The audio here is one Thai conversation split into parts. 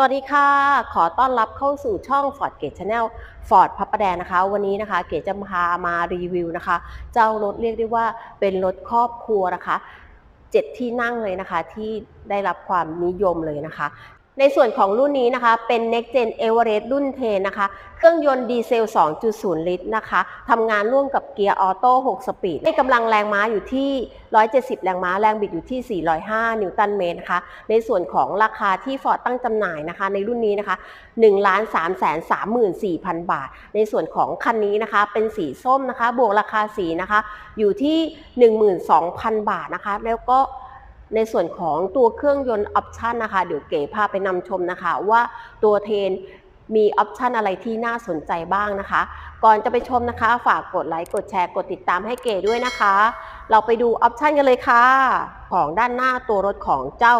วัสดีค่ะ ขอต้อนรับเข้าสู่ช่อง Ford Gate Channel Ford พับประแดงนะคะ วันนี้นะคะ เก๋จะพามารีวิวนะคะ เจ้ารถเรียกได้ว่าเป็นรถครอบครัวนะคะเจ็ดที่นั่งเลยนะคะที่ได้รับความนิยมเลยนะคะ ในส่วนของรุ่นนี้นะคะเป็น Next Gen Everest รุ่นเทนะคะ เครื่องยนต์ดีเซล 2.0 ลิตรนะคะทำงานร่วมกับเกียร์ออโต้ 6 สปีดให้กำลังแรงม้าอยู่ที่ 170 แรงม้า แรงบิดอยู่ที่ 405 นิวตันเมตรนะคะ ในส่วนของราคาที่ฟอร์ดตั้งจำหน่ายนะคะ ในรุ่นนี้นะคะ1 3 3 4 0 0 0 บาท ในส่วนของคันนี้นะคะเป็นสีส้มนะคะ บวกราคาสีนะคะอยู่ที่ 12,000 บาทนะคะ แล้วก็ ในส่วนของตัวเครื่องยนต์ออปชันนะคะ เดี๋ยวเก๋พาไปนำชมนะคะ ว่าตัวเทนมีออปชันอะไรที่น่าสนใจบ้างนะคะ ก่อนจะไปชมนะคะ ฝากกดไลค์ กดแชร์ กดติดตามให้เก๋ด้วยนะคะ เราไปดูออปชันกันเลยค่ะ ของด้านหน้าตัวรถของเจ้า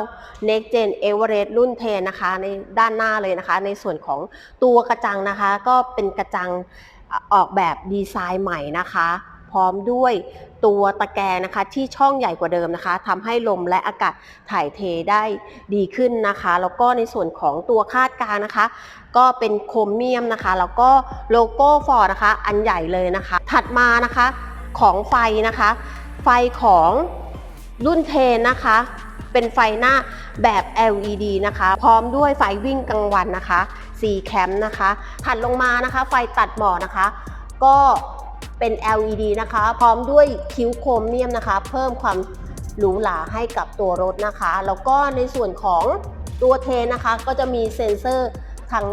Next Gen Everest รุ่นเทนนะคะ ในด้านหน้าเลยนะคะ ในส่วนของตัวกระจังนะคะ ก็เป็นกระจังออกแบบดีไซน์ใหม่นะคะ พร้อมด้วยตัวตะแกรงนะคะที่ช่องใหญ่กว่าเดิมนะคะทำให้ลมและอากาศถ่ายเทได้ดีขึ้นนะคะ แล้วก็ในส่วนของตัวคาดกางนะคะ ก็เป็นโครเมียมนะคะ แล้วก็โลโก้ฟอร์นะคะ อันใหญ่เลยนะคะ ถัดมานะคะของไฟนะคะ ไฟของรุ่นเทนนะคะ เป็นไฟหน้าแบบ LED นะคะ พร้อมด้วยไฟวิ่งกลางวันนะคะ4แคมป์นะคะ ถัดลงมานะคะ ไฟตัดหมอกนะคะ ก็ เป็น LED นะคะ พร้อมด้วยคิ้วโครเมียมนะคะ เพิ่มความหรูหราให้กับตัวรถนะคะ แล้วก็ในส่วนของตัวเทนนะคะ ก็จะมีเซ็นเซอร์ทาง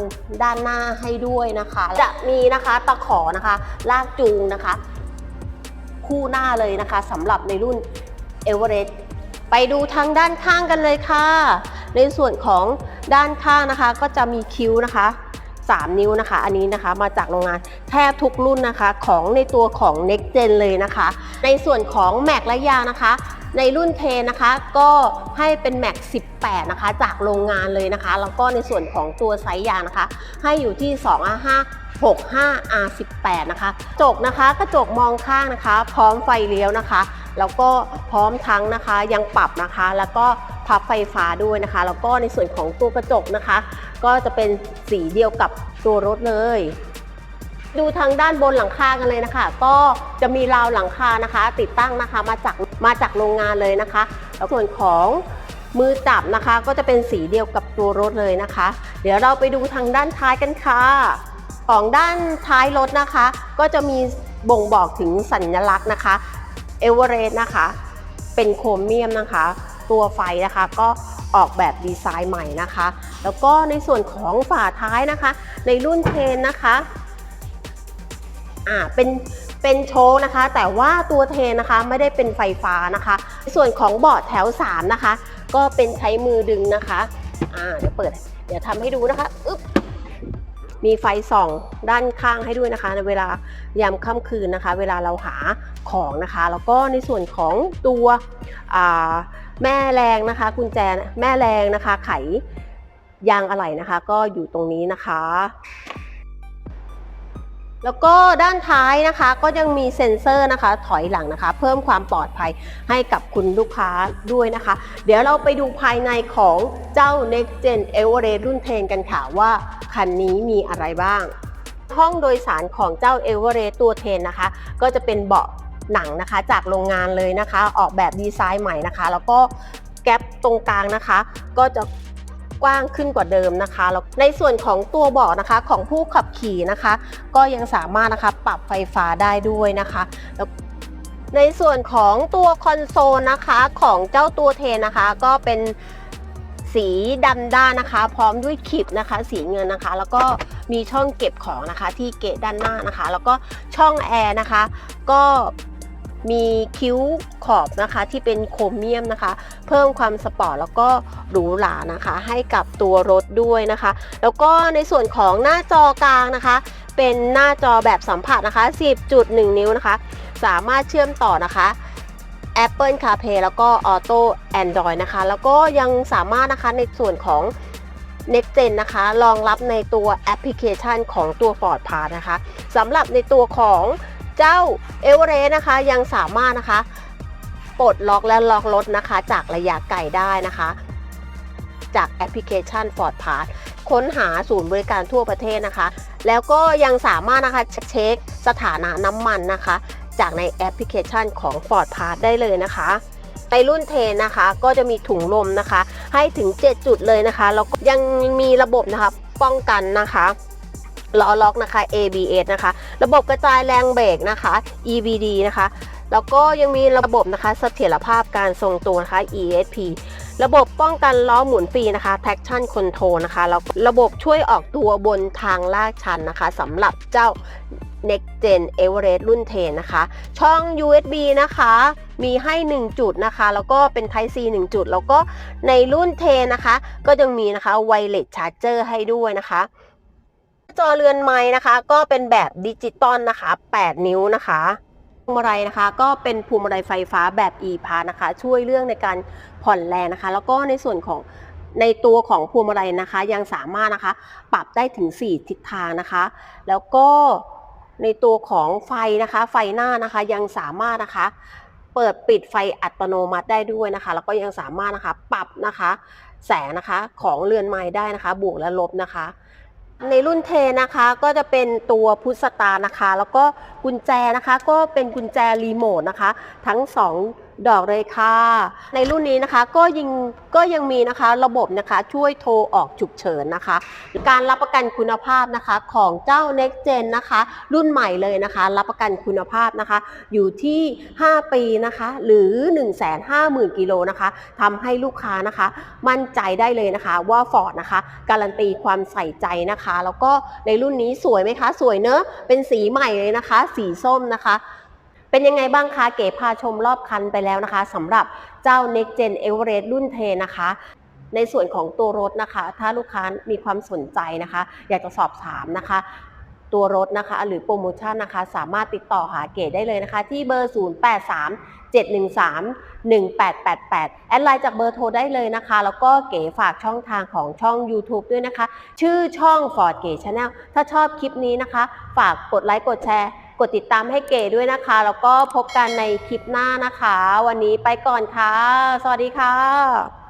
ด้านหน้าให้ด้วยนะคะ จะมีนะคะตะขอนะคะ ลากจูงนะคะ คู่หน้าเลยนะคะสำหรับในรุ่น e v e r e s t ไปดูทางด้านข้างกันเลยค่ะ ในส่วนของด้านข้างนะคะ ก็จะมีคิ้วนะคะ 3 นิ้วนะคะ อันนี้นะคะมาจากโรงงานแทบทุกรุ่นนะคะ ของในตัวของ Next Gen เลยนะคะ ในส่วนของแม็กและยางนะคะ ในรุ่นเทนะคะก็ให้เป็นแม็ก18 นะคะ จากโรงงานเลยนะคะ แล้วก็ในส่วนของตัวไซส์ยางนะคะ ให้อยู่ที่ 2 5 65 R18 นะคะกระจกนะคะกระจกมองข้างนะคะ พร้อมไฟเลี้ยวนะคะ แล้วก็พร้อมทั้งนะคะยังปรับนะคะ แล้วก็พับไฟฟ้าด้วยนะคะ แล้วก็ในส่วนของตัวกระจกนะคะ ก็จะเป็นสีเดียวกับตัวรถเลย ดูทางด้านบนหลังคากันเลยนะคะ ก็จะมีราวหลังคานะคะ ติดตั้งนะคะมาจาก มาจากโรงงานเลยนะคะ แล้วส่วนของมือจับนะคะก็จะเป็นสีเดียวกับตัวรถเลยนะคะ เดี๋ยวเราไปดูทางด้านท้ายกันค่ะ ของด้านท้ายรถนะคะ ก็จะมีบ่งบอกถึงสัญลักษณ์นะคะเอเวอเรสต์นะคะ เป็นโครเมียมนะคะ ตัวไฟนะคะก็ออกแบบดีไซน์ใหม่นะคะ แล้วก็ในส่วนของฝาท้ายนะคะ ในรุ่นเทนนะคะอ่าเป็น เป็นโชว์นะคะ แต่ว่าตัวเทนนะคะไม่ได้เป็นไฟฟ้านะคะ ส่วนของเบาะแถว 3 นะคะ ก็เป็นใช้มือดึงนะคะอ่าเดี๋ยวเปิด เดี๋ยวทำให้ดูนะคะอึ๊บมีไฟส่องด้านข้างให้ด้วยนะคะในเวลายามค่ำคืนนะคะ เวลาเราหาของนะคะ แล้วก็ในส่วนของตัวแม่แรงนะคะ กุญแจแม่แรงนะคะ ไขยางอะไหล่นะคะ ก็อยู่ตรงนี้นะคะ แล้วก็ด้านท้ายนะคะก็ยังมีเซ็นเซอร์นะคะ ถอยหลังนะคะ เพิ่มความปลอดภัยให้กับคุณลูกค้าด้วยนะคะ เดี๋ยวเราไปดูภายในของเจ้า Next Gen Everest รุ่นเทนกันค่ะว่าคันนี้มีอะไรบ้าง ห้องโดยสารของเจ้า Everest ตัวเทนนะคะ ก็จะเป็นเบาะหนังนะคะจากโรงงานเลยนะคะ ออกแบบดีไซน์ใหม่นะคะ แล้วก็แก๊ปตรงกลางนะคะ ก็จะ กว้างขึ้นกว่าเดิมนะคะแล้วในส่วนของตัวเบาะนะคะของผู้ขับขี่นะคะ ก็ยังสามารถนะคะปรับไฟฟ้าได้ด้วยนะคะแล้วในส่วนของตัวคอนโซลนะคะของเจ้าตัวเทนนะคะ ก็เป็นสีดำด้านนะคะ พร้อมด้วยขีบนะคะ สีเงินนะคะ แล้วก็มีช่องเก็บของนะคะที่เกะด้านหน้านะคะ แล้วก็ช่องแอร์นะคะ ก็ มีคิ้วขอบนะคะที่เป็นโครเมียมนะคะ เพิ่มความสปอร์ตแล้วก็หรูหรานะคะ ให้กับตัวรถด้วยนะคะ แล้วก็ในส่วนของหน้าจอกลางนะคะ เป็นหน้าจอแบบสัมผัสนะคะ 10.1 นิ้วนะคะ สามารถเชื่อมต่อนะคะ Apple CarPlay แล้วก็ Auto Android นะคะ แล้วก็ยังสามารถนะคะในส่วนของ Next Gen นะคะ รองรับในตัวแอปพลิเคชันของตัว Ford Pass นะคะสำหรับในตัวของ เจ้า e v e r e s t นะคะยังสามารถนะคะปลดล็อกและล็อกรถนะคะ จากระยะไกลได้นะคะ จากแอปพลิเคชัน Ford Pass ค้นหาศูนย์บริการทั่วประเทศนะคะ แล้วก็ยังสามารถนะคะเช็คสถานะน้ำมันนะคะ จากในแอปพลิเคชันของ Ford Pass ได้เลยนะคะในรุ่นเทนนะคะก็จะมีถุงลมนะคะ ให้ถึง 7 จุดเลยนะคะแล้วก็ยังมีระบบนะคะป้องกันนะคะ ล้อล็อกนะคะ ABS นะคะ ระบบกระจายแรงเบรกนะคะ EBD นะคะ แล้วก็ยังมีระบบนะคะเสถียรภาพการทรงตัวนะคะ ESP ระบบป้องกันล้อหมุนฟรีนะคะ traction control นะคะ แล้วระบบช่วยออกตัวบนทางลาดชันนะคะสำหรับเจ้า Next Gen Everest รุ่นเทนนะคะ ช่อง USB นะคะ มีให้ 1 จุดนะคะ แล้วก็เป็น Type C 1 จุด แล้วก็ในรุ่นเทนนะคะ ก็ยังมีนะคะ Wireless Charger ให้ด้วยนะคะ จอเรือนไม้นะคะ ก็เป็นแบบดิจิตอลนะคะ 8 นิ้วนะคะพวงมาลัยนะคะ ก็เป็นพวงมาลัยไฟฟ้าแบบ e p a s นะคะ ช่วยเรื่องในการผ่อนแรงนะคะ แล้วก็ในส่วนของในตัวของพวงมาลัยนะคะ ยังสามารถนะคะ ปรับได้ถึง 4 ทิศทางนะคะ แล้วก็ในตัวของไฟนะคะ ไฟหน้านะคะยังสามารถนะคะ เปิดปิดไฟอัตโนมัติได้ด้วยนะคะ แล้วก็ยังสามารถนะคะปรับนะคะ แสงนะคะของเรือนไม้ได้นะคะ บวกและลบนะคะ ในรุ่นเทนะคะก็จะเป็นตัวพุทสตานะคะ แล้วก็กุญแจนะคะ ก็เป็นกุญแจรีโมทนะคะ ทั้ง 2 ดอกเลยค่ะ ในรุ่นนี้นะคะก็ยังก็ยังมีนะคะระบบนะคะช่วยโทรออกฉุกเฉินนะคะ การรับประกันคุณภาพนะคะของเจ้า Next Gen นะคะ รุ่นใหม่เลยนะคะ รับประกันคุณภาพนะคะ อยู่ที่ 5 ปีนะคะ หรือ 150,000กิโลนะคะทำให้ลูกค้านะคะ มั่นใจได้เลยนะคะว่า Ford นะคะ การันตีความใส่ใจนะคะ แล้วก็ในรุ่นนี้สวยไหมคะ สวยเนอะเป็นสีใหม่เลยนะคะ สีส้มนะคะ เป็นยังไงบ้างคะเก๋พาชมรอบคันไปแล้วนะคะสำหรับเจ้า Next Gen Everest รุ่นเทนะคะ ในส่วนของตัวรถนะคะ ถ้าลูกค้ามีความสนใจนะคะ อยากจะสอบถามนะคะ ตัวรถนะคะ หรือโปรโมชั่นนะคะ สามารถติดต่อหาเก๋ได้เลยนะคะ ที่เบอร์ 083 713 1888 แอดไลน์จากเบอร์โทรได้เลยนะคะ แล้วก็เก๋ฝากช่องทางของช่อง YouTube ด้วยนะคะ ชื่อช่อง Ford เก๋ Channel ถ้าชอบคลิปนี้นะคะ ฝากกดไลค์กดแชร์ กดติดตามให้เก๋ด้วยนะคะ แล้วก็พบกันในคลิปหน้านะคะ วันนี้ไปก่อนค่ะ สวัสดีค่ะ